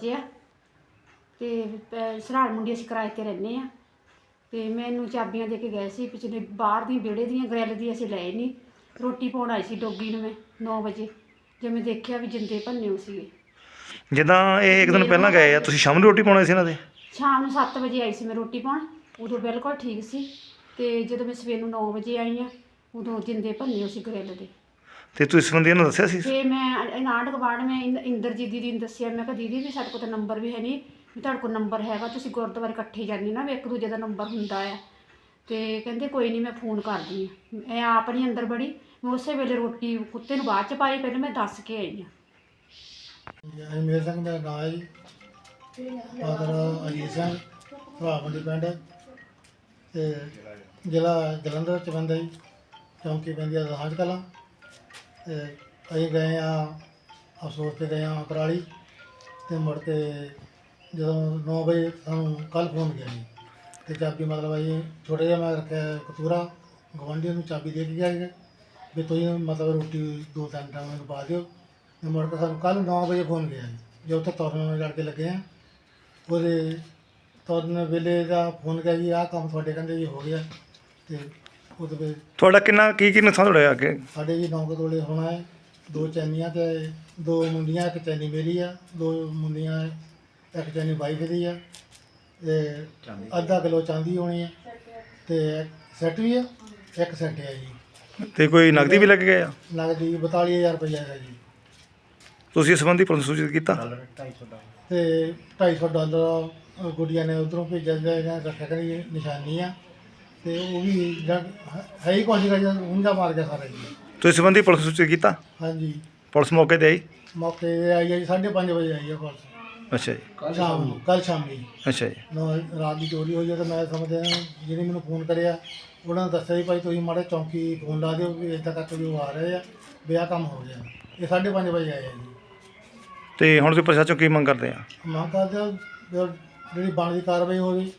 ਵਜੇ ਆ ਤੇ ਸਰਾਲ ਮੁੰਡੀ ਅਸੀਂ ਕਿਰਾਏ ਤੇ ਰਹਿੰਦੇ ਆ ਤੇ ਮੈਨੂੰ ਚਾਬੀਆਂ ਦੇ ਕੇ ਗਏ ਸੀ ਪਿਛਲੇ ਬਾਹਰ ਦੀ ਵਿਹੜੇ ਦੀਆਂ ਗ੍ਰਿਲ ਦੀ ਅਸੀਂ ਲਏ ਨਹੀਂ ਰੋਟੀ ਪਾਉਣ ਆਈ ਸੀ ਡੋਗੀ ਨੂੰ ਮੈਂ 9 ਵਜੇ ਜਿਵੇਂ ਦੇਖਿਆ ਵੀ ਜਿੰਦੇ ਭੰਨੇ ਹੋਏ ਸੀਗੇ। ਜਿੱਦਾਂ ਇਹ ਇੱਕ ਦਿਨ ਪਹਿਲਾਂ ਗਏ ਆ ਤੁਸੀਂ ਸ਼ਾਮ ਨੂੰ ਰੋਟੀ ਪਾਉਣੀ ਸੀ ਇਹਨਾਂ ਦੇ? ਸ਼ਾਮ ਨੂੰ 7 ਵਜੇ ਆਈ ਸੀ ਮੈਂ ਰੋਟੀ ਪਾਉਣ ਉਦੋਂ ਬਿਲਕੁਲ ਠੀਕ ਸੀ। ਤੇ ਜਦੋਂ ਮੈਂ ਸਵੇਰ ਨੂੰ 9 ਵਜੇ ਆਈ ਆ ਉਦੋਂ ਜਿੰਦੇ ਭੰਨੇ ਹੋਏ ਸੀ ਗ੍ਰਿਲ ਦੇ। ਤੇ ਤੁਸੀਂ ਇਸ ਸੰਬੰਧੀ ਇਹਨਾਂ ਨੂੰ ਦੱਸਿਆ ਸੀ? ਤੇ ਮੈਂ ਨਾਟ ਗਵਾੜ ਮੈਂ ਇੰਦ- ਇੰਦਰਜੀਤ ਦੀਦੀ ਨੂੰ ਦੱਸਿਆ। ਮੈਂ ਕਿਹਾ ਦੀਦੀ ਵੀ ਸਾਡੇ ਕੋਲ ਤਾਂ ਨੰਬਰ ਵੀ ਹੈ ਨਹੀਂ। ਵੀ ਤੁਹਾਡੇ ਕੋਲ ਨੰਬਰ ਹੈਗਾ ਤੁਸੀਂ ਗੁਰਦੁਆਰੇ ਇਕੱਠੇ ਜਾਂਦੇ ਨਾ ਵੀ ਇੱਕ ਦੂਜੇ ਦਾ ਨੰਬਰ ਹੁੰਦਾ ਆ। ਤੇ ਕਹਿੰਦੇ ਕੋਈ ਨਹੀਂ ਮੈਂ ਫੋਨ ਕਰਦੀ ਆ ਮੈਂ ਆਪ ਨਹੀਂ ਅੰਦਰ ਬੜੀ ਮੈਂ ਉਸੇ ਵੇਲੇ ਰੋਟੀ ਕੁੱਤੇ ਨੂੰ ਬਾਅਦ ਚ ਪਾਈ ਪਹਿਲਾਂ ਮੈਂ ਦੱਸ ਕੇ ਆਈ ਆ ਅਜਮੇਰ ਸਿੰਘ ਮੇਰਾ ਨਾਮ ਹੈ ਜੀ। ਫਾਦਰ ਅਜੀਤ ਸਿੰਘ ਭਰਾਵੰਡੀ ਪਿੰਡ। ਤੇ ਜ਼ਿਲ੍ਹਾ ਜਲੰਧਰ ਚ ਪੈਂਦਾ ਜੀ ਚੌਂਕੀ ਪੈਂਦੀ ਆ ਦਹਾਜ ਕਲਾਂ। ਤੇ ਅਸੀਂ ਗਏ ਹਾਂ ਅਫਸੋਸ ਤੇ ਗਏ ਹਾਂ ਕਰਾਲੀ ਅਤੇ ਮੁੜ ਕੇ ਜਦੋਂ ਨੌ ਵਜੇ ਸਾਨੂੰ ਕੱਲ੍ਹ ਫੋਨ ਗਿਆ ਜੀ। ਅਤੇ ਚਾਬੀ ਮਤਲਬ ਅਸੀਂ ਛੋਟਾ ਜਿਹਾ ਮੈਂ ਰੱਖਿਆ ਕਤੂਰਾ ਗਵਾਂਢੀ ਨੂੰ ਚਾਬੀ ਦੇ ਕੇ ਗਿਆ ਜੀ ਵੀ ਤੁਸੀਂ ਮਤਲਬ ਰੋਟੀ ਦੋ ਤਿੰਨ ਟਾਈਮ ਮੈਨੂੰ ਪਾ ਦਿਓ। ਤੇ ਮੁੜ ਕੇ ਸਾਨੂੰ ਕੱਲ੍ਹ ਨੌ ਵਜੇ ਫੋਨ ਗਿਆ ਜੀ। ਜੋ ਉੱਥੇ ਤੁਰਨ ਨਾਲ ਲੜ ਕੇ ਲੱਗੇ ਆ, ਉਹਦੇ ਤੁਰਨ ਵੇਲੇ ਦਾ ਫੋਨ ਗਿਆ ਜੀ, ਆਹ ਕੰਮ ਤੁਹਾਡੇ ਕਹਿੰਦੇ ਜੀ ਹੋ ਗਿਆ। ਅਤੇ ਉਹਦੇ ਵਿੱਚ ਤੁਹਾਡਾ ਕਿੰਨਾ ਕੀ ਕੀ ਨੁਕਸਾਨ ਹੋਇਆ ਅੱਗੇ? ਸਾਡੇ ਜੀ ਨੌ ਕੁ ਤੋਲੇ ਹੋਣਾ ਹੈ ਦੋ ਚੈਨੀਆਂ ਤੇ ਦੋ ਮੁੰਡੀਆਂ ਇੱਕ ਚੈਨੀ ਮੇਰੀ ਆ ਦੋ ਮੁੰਡੀਆਂ ਇੱਕ ਚੈਨੀ ਵਾਈਫ ਦੀ ਆ ਤੇ ਅੱਧਾ ਕਿਲੋ ਚਾਂਦੀ ਹੋਣੀ ਆ ਤੇ ਸੈੱਟ ਵੀ ਆ ਇੱਕ ਸੈੱਟ ਆ ਜੀ। ਤੇ ਕੋਈ ਨਗਦੀ ਵੀ ਲੱਗ ਗਏ ਆ ਨਗਦੀ 42000 ਰੁਪਏ ਹੈਗਾ ਜੀ। ਤੁਸੀਂ ਇਸ ਸੰਬੰਧੀ ਪੁਲਿਸ ਨੂੰ ਸੂਚਿਤ ਕੀਤਾ? ਤੇ 250 ਡਾਲਰ ਗੁੱਡੀਆਂ ਨੇ ਉਧਰੋਂ ਭੇਜਿਆ ਜਾਏਗਾ ਰੱਖਿਆ ਕਰੀ ਨਿਸ਼ਾਨੀ ਆ। ਤੇ ਉਹ ਵੀ ਜਦ- ਹੈ ਹੀ ਕੁਛ ਜਦ ਉਂਝਾ ਮਾਰ ਗਿਆ ਸਾਰਾ ਜੀ। ਤੁਸੀਂ ਸੰਬੰਧੀ ਪੁਲਿਸ ਨੂੰ ਸੂਚਿਤ ਕੀਤਾ? ਹਾਂਜੀ। ਪੁਲਿਸ ਮੌਕੇ ਤੇ ਆਈ? ਮੌਕੇ ਤੇ ਆਈ ਹੈ ਜੀ 5:30 ਵਜੇ ਆਈ ਹੈ ਪੁਲਿਸ। ਅੱਛਾ ਜੀ। ਸ਼ਾਮ ਨੂੰ ਕੱਲ ਸ਼ਾਮੀ ਅੱਛਾ ਜੀ। ਨੌ ਰਾਤ ਦੀ ਚੋਰੀ ਹੋਈ ਹੈ ਤਾਂ ਮੈਂ ਸਮਝਦਾ ਜਿਹਨੇ ਮੈਨੂੰ ਫੋਨ ਕਰਿਆ ਉਹਨਾਂ ਨੇ ਦੱਸਿਆ ਵੀ ਭਾਈ ਤੁਸੀਂ ਮਾੜੇ ਚੌਂਕੀ ਫੋਨ ਲਾ ਦਿਓ ਵੀ ਇੱਦਾਂ ਕਰਕੇ ਵੀ ਉਹ ਆ ਰਹੇ ਆ ਵੀ ਆਹ ਕੰਮ ਹੋ ਗਿਆ। ਇਹ 5:30 ਵਜੇ ਆਏ ਆ ਜੀ। ਤੇ ਹੁਣ ਤੁਸੀਂ ਪ੍ਰਸ਼ਾਸਨ ਤੋਂ ਕੀ ਮੰਗ ਕਰਦੇ ਆ? ਮੰਗ ਕਰਦੇ ਹਾਂ ਵੀ ਜਿਹੜੀ ਬਣਦੀ ਕਾਰਵਾਈ ਹੋਵੇ